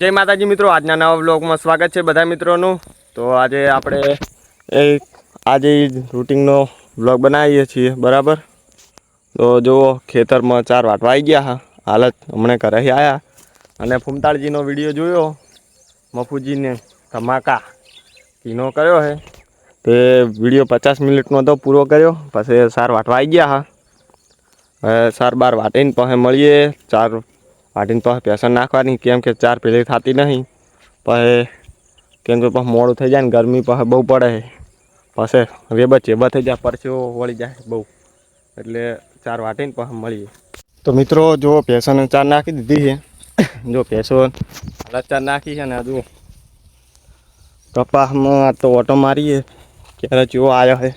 જય માતાજી મિત્રો, આજના નવા બ્લોગમાં સ્વાગત છે બધા મિત્રોનું. તો આજે આપણે એ આજે રૂટિંગનો બ્લોગ બનાવીએ છીએ, બરાબર? તો જુઓ, ખેતરમાં ચાર વાટવા આવી ગયા હા. હાલત હમણાં ઘરે આવ્યા અને ફૂમતાળજીનો વીડિયો જોયો. મફુજીને ધમાકા કીનો કર્યો હે. તે વીડિયો પચાસ મિનિટનો તો પૂરો કર્યો, પછી સાર વાટવા આવી ગયા હા. સાર બાર વાટીને પછી મળીએ, ચાર વાટીને પાસે પેસન નાખવાની, કેમ કે ચાર પેલી થતી નહીં. પછી કેમ કે પછી મોડું થઈ જાય ને ગરમી પાસે બહુ પડે પછી રેબત ચેબા થઈ જાય, પરસેવો વળી જાય બહુ. એટલે ચાર વાટીને પછી મળીએ. તો મિત્રો, જો પેસન ચાર નાખી દીધી છે. જો પેસો ચાર નાખી છે ને હજુ. કપાસમાં તો ઓટો મારીએ, ક્યારે ચેવો આવ્યો છે.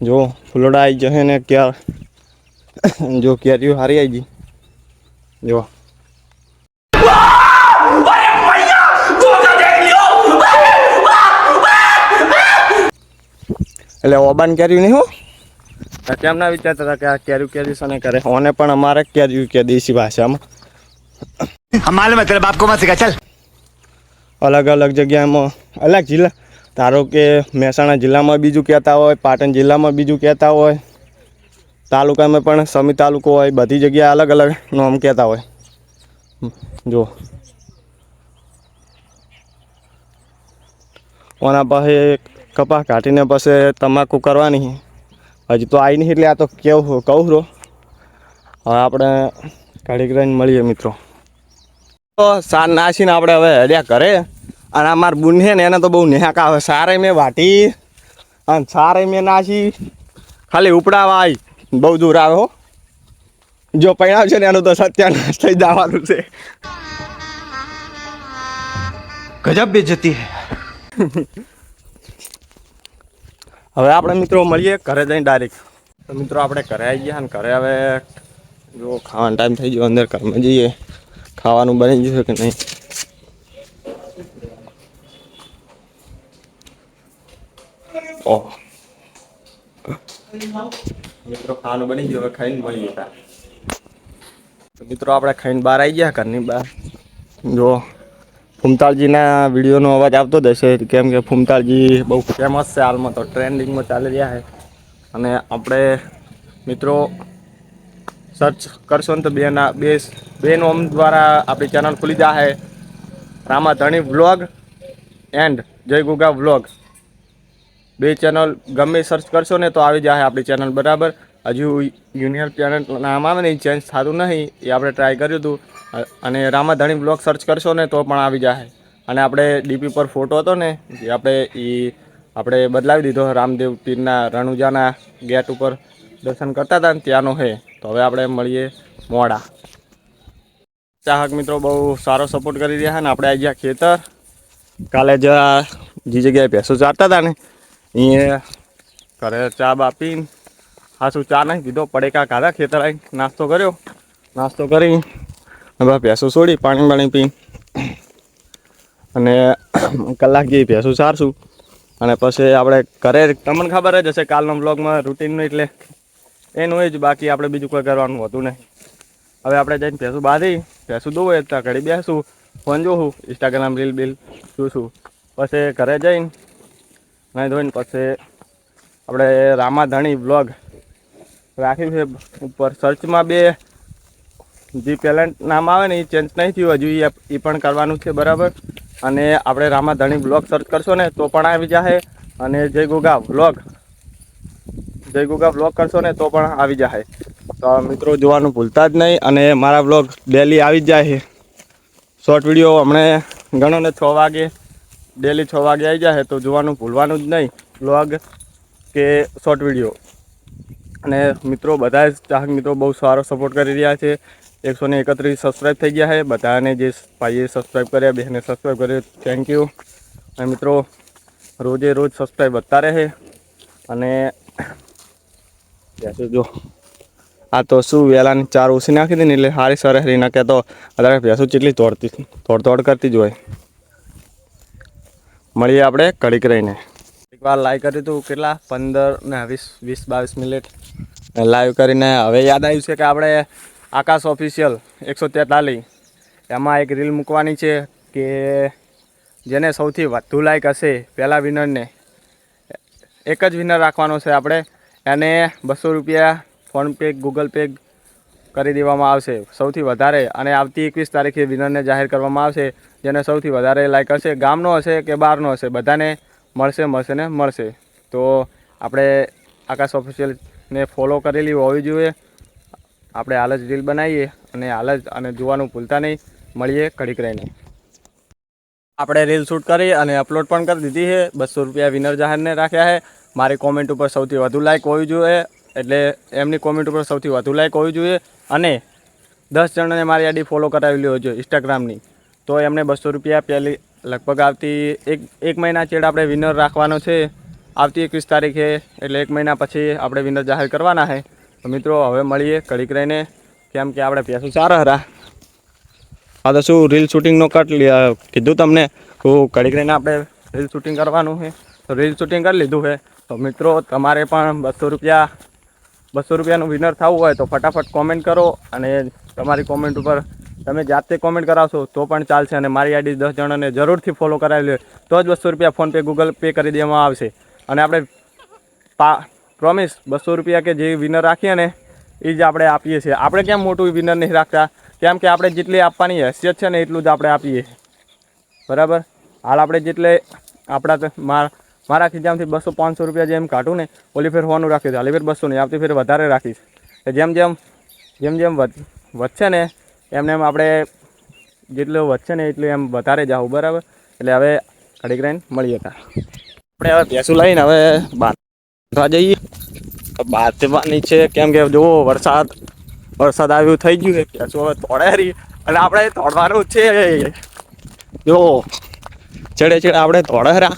જો ફૂલડા આવી જશે ને, ક્યારે જો કેરીઓ હારી આવી ગઈ. જો એટલે ઓબાન કેર્યું નહીં હો? કેમ ના વિચારતા હતા કે આ કેર્યું કેરી સને કરે ઓને પણ અમારે કેર્યું કે દેશી ભાષામાં અમારે મતલબ આપકો માં શીખા ચાલ. અલગ અલગ જગ્યામાં અલગ જિલ્લા. ધારો કે મહેસાણા જિલ્લામાં બીજું કહેતા હોય પાટણ જિલ્લામાં બીજું કહેતા હોય. તાલુકામાં પણ સમી તાલુકો હોય, બધી જગ્યાએ અલગ અલગ નામ કહેતા હોય. જો ઓના પાસે કપા કાઢીને પછી તમાકુ કરવાની. હજી તો આવી નહીં એટલે આ તો કેવું કહું રો હવે આપણે ઘડીક રહીને મળીએ મિત્રો. તો સાર નાસીને આપણે હવે હડ્યા કરે અને આ બુન છે ને, એને તો બહુ નેહાક આવે. સારે મેં વાટી અને સારે મેં નાસી. ખાલી ઉપડાવા આવી બહુ દૂર આવ્યો જો પરિણામ છે ને એનું તો સત્યાનાશ થઈ જવાનું છે. ગજબ બે જતી હે. હવે આપણે મિત્રો મળીએ ઘરે જઈને ડાયરેક્ટ તો મિત્રો આપણે ઘરે આવી ગયા અને ઘરે હવે જો ખાવાનો ટાઈમ થઈ ગયો અંદર ઘરમાં જઈએ. ખાવાનું બની જશે કે નહીં? ઓહ. મિત્રો ખાવાનું બની ગયું, હવે ખાઈને મળીએ તો. મિત્રો, આપણે ખાઈને બહાર આવી ગયા ઘરની બહાર. જો, ફૂમતાળજીના વિડીયોનો અવાજ આવતો જ હશે. કેમ કે ફૂમતાળજી બહુ ફેમસ છે, હાલમાં તો ટ્રેન્ડિંગમાં ચાલી રહ્યા છે. અને આપણે, મિત્રો સર્ચ કરશો ને તો બેના, બે બે નોમ દ્વારા આપણી ચેનલ ખુલી જાય રામા ધણી vlog and Jay Guga vlog બે ચેનલ ગમે સર્ચ કરશો ને તો આવી જાય આપણી ચેનલ બરાબર. હજુ યુનિયન ચેનલ નામ આવે ને એ ચેન્જ થતું નહીં, એ આપણે ટ્રાય કર્યું હતું. અને રામાધણી બ્લોગ સર્ચ કરશો ને તો પણ આવી જાય અને આપણે ડીપી પર ફોટો હતો ને, જે આપણે એ આપણે બદલાવી દીધો, રામદેવ પીરના રણુજાના ગેટ ઉપર દર્શન કરતા હતા ને ત્યાંનો હે. તો હવે આપણે મળીએ મોડા. ચાહક મિત્રો બહુ સારો સપોર્ટ કરી રહ્યા ને, આપણે આવી ગયા ખેતર. કાલે જ જે જગ્યાએ ભેંસો ચારતા હતા ને અહીંયા ઘરે ચા બા પીને હાસું ચા નહીં પડે પડેકા ખાધા ખેતર આવી નાસ્તો કર્યો. નાસ્તો કરી, હવે ભેંસો છોડી પાણી પાણી પી અને કલાક જેવી ભેંસું સારશું અને પછી આપણે ઘરે તમને ખબર જ હશે કાલનો બ્લોગમાં રૂટીનનું એટલે એનું એ જ, બાકી આપણે બીજું કોઈ કરવાનું હતું નહીં. હવે આપણે જઈને ભેંસું બાંધી, ભેંસું દોવું, ત્યાં ઘડી બેસું, ફોન જોઉં ઇન્સ્ટાગ્રામ રીલ બિલ જોઈશું પછી ઘરે જઈને નહીં ધોઈને પછી આપણે રામાધણી બ્લોગ રાખ્યું છે ઉપર. સર્ચમાં બે જે પેલેન્ટ નામ આવે ને એ ચેન્જ નહીં થયું. હજુ એ પણ કરવાનું છે, બરાબર? અને આપણે રામાધણી બ્લોગ સર્ચ કરશો ને તો પણ આવી જશે અને જય ગોગા વ્લોગ જય ગોગા વ્લોગ કરશો ને તો પણ આવી જશે તો મિત્રો જોવાનું ભૂલતા જ નહીં. અને મારા વ્લોગ ડેલી આવી જ જાય છે શોર્ટ વીડિયો હમણે ગણો ને છ વાગે. ડેલી છ વાગે આવી જાય તો જોવાનું ભૂલવાનું જ નહીં. બ્લોગ કે શોર્ટ વીડિયો અને મિત્રો બધા જ ચાહક મિત્રો બહુ સારો સપોર્ટ કરી રહ્યા છે. એકસો ને એકત્રીસ સબસ્ક્રાઈબ થઈ ગયા છે બધાને જે ભાઈએ સબસ્ક્રાઈબ કર્યા, બહેને સબસ્ક્રાઈબ કર્યો થેન્ક યુ અને મિત્રો, રોજે રોજ સબસ્ક્રાઈબ વધતા રહે. અને જો, આ તો શું વહેલાની ચાર ઓછી નાખી દે ને એટલે સારી સરહરી રહી નાખે તો અત્યારે ભેંસો ચેટલી તોડતી તોડ તોડ કરતી જ હોય. મળીએ આપણે કડીક રહીને. એકવાર લાઈવ કર્યું હતું કેટલા? પંદર ને વીસ વીસ, બાવીસ મિનિટ. લાઈવ કરીને હવે યાદ આવ્યું છે કે આપણે આકાશ ઓફિશિયલ એકસો તેતાલીસ એમાં એક રીલ મૂકવાની છે કે જેને સૌથી વધુ લાઈક હશે પહેલાં વિનરને એક જ વિનર રાખવાનો છે આપણે. એને બસો રૂપિયા ફોનપે ગૂગલ પે કરી દેવામાં આવશે. સૌથી વધારે અને આવતી એકવીસ તારીખે વિનરને જાહેર કરવામાં આવશે, જેને સૌથી વધારે લાઈક હશે, ગામનો હશે કે બહારનો હશે, બધાને મળશે મળશે ને મળશે. તો આપણે આકાશ ઓફિશિયલને ફોલો કરેલી હોવી જોઈએ. આપણે હાલ જ રીલ બનાવીએ અને હાલ જ અને જોવાનું ભૂલતા નહીં. મળીએ ઘડીક રહીને. આપણે રીલ શૂટ કરી અને અપલોડ પણ કરી દીધી છે. બસો રૂપિયા વિનર જાહેરને રાખ્યા છે. મારી કોમેન્ટ ઉપર સૌથી વધુ લાઈક હોવી જોઈએ. એટલે એમની કોમેન્ટ ઉપર સૌથી વધુ લાઈક હોવી જોઈએ અને દસ જણાને મારી આઈડી ફોલો કરાવેલી હોય છે ઇન્સ્ટાગ્રામની તો એમને બસો રૂપિયા પહેલી, લગભગ આવતી એક એક મહિના ચેડ આપણે વિનર રાખવાનો છે. આવતી એકવીસ તારીખે, એટલે એક મહિના પછી આપણે વિનર જાહેર કરવાના છે. તો મિત્રો, હવે મળીએ કડીક રહીને. કેમ કે આપણે પૈસા સારા હરા હા તો શું રીલ શૂટિંગનો કટ કીધું તમને. હું કડીક રહીને આપણે રીલ શૂટિંગ કરવાનું છે. તો રીલ શૂટિંગ કરી લીધું છે. તો મિત્રો, તમારે પણ બસો રૂપિયા બસો રૂપિયાનું વિનર થવું હોય તો ફટાફટ કોમેન્ટ કરો અને તમારી કોમેન્ટ ઉપર તમે જાતે કોમેન્ટ કરાવશો તો પણ ચાલશે અને મારી આઈડી દસ જણાને જરૂરથી ફોલો કરાવી લે તો જ બસો રૂપિયા ફોનપે ગૂગલ પે કરી દેવામાં આવશે. અને આપણે પા પ્રોમિસ બસો રૂપિયા કે જે વિનર રાખીએ ને એ જ આપણે આપીએ છીએ. આપણે કેમ મોટું વિનર નહીં રાખતા? કેમ કે આપણે જેટલી આપવાની હેસિયત છે ને એટલું જ આપણે આપીએ. બરાબર? હાલ આપણે જેટલે આપણા માર મારા જેમથી બસો પાંચસો રૂપિયા જેમ કાઢું ને, ઓલી ફેર હોવાનું રાખ્યું છે હાલી ફેર બસો નહીં આવતી ફેર વધારે રાખીશ. જેમ જેમ જેમ જેમ વધશે ને એમને એમ આપણે જેટલું વધશે ને એટલું એમ વધારે જાવું બરાબર? એટલે હવે ઘડીક રહીને મળીએ હતા આપણે હવે ભેંસું લઈને હવે બાંધવા જઈએ. બાંધવાની છે, કેમ કે જુઓ, વરસાદ વરસાદ આવ્યું, થઈ ગયું છે, ભેંસું હવે તોડે રહી. અને આપણે તોડવાનું છે. જો ચડે છેડે આપણે તોડે રા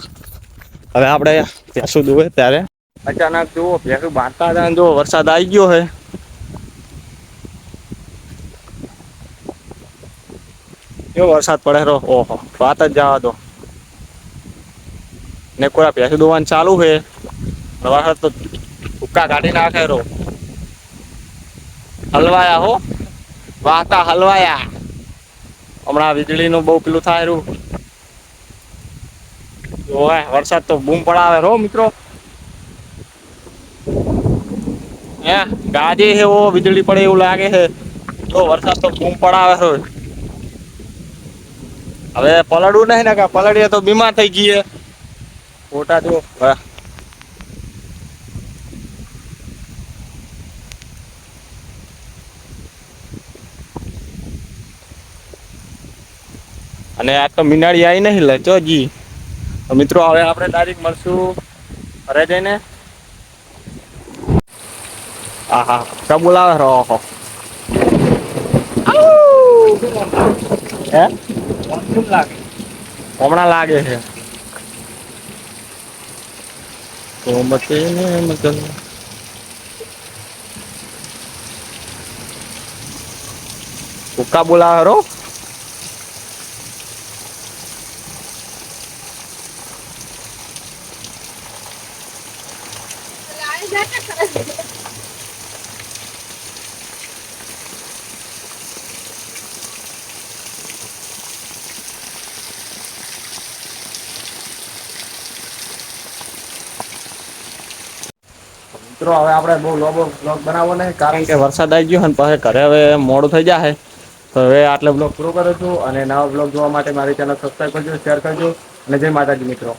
હવે આપણે ભેંસું દુવે ત્યારે. અચાનક જુઓ ભેંસું બાંધતા હતા જો વરસાદ આવી ગયો છે કેવો વરસાદ પડે રો? ઓહો, વાત જ જવા દો. ને કોઈ ભેંસું દોવાનું ચાલુ છે વરસાદ તો ભૂક્કા કાઢી નાખે રો. હલવાયા હો. વાતા હલવાયા. હમણાં વીજળીનું બહુ પેલું થાય રહ્યું. ઓય વરસાદ તો બૂમ પડાવે રો મિત્રો. હે, ગાજે હે ઓ, વીજળી પડે એવું લાગે છે જો વરસાદ તો બૂમ પડાવે રો હવે પલડવું નહીં ને કે? પલડીએ તો બીમાર થઈ જઈએ ફોટા જો. અને આ તો મીનાળી આવી નહીં લે જી. તો મિત્રો, હવે આપણે ડાયરેક્ટ મળશું ઘરે જઈને. હા હા બોલાવે રહો હો હે? હમણાં લાગે છે. ગોમતી ને મગન ઉકા બોલાવે રો મિત્રો, હવે આપણે બહુ લોબો બ્લોગ બનાવવો નહીં, કારણ કે વરસાદ આવી ગયો અને પાસે ઘરે હવે મોડું થઈ જાય તો હવે આટલો બ્લોગ પૂરો કરું છું અને નવા બ્લોગ જોવા માટે મારી ચેનલ સબસ્ક્રાઈબ કરજો શેર કરજો અને જય માતાજી મિત્રો.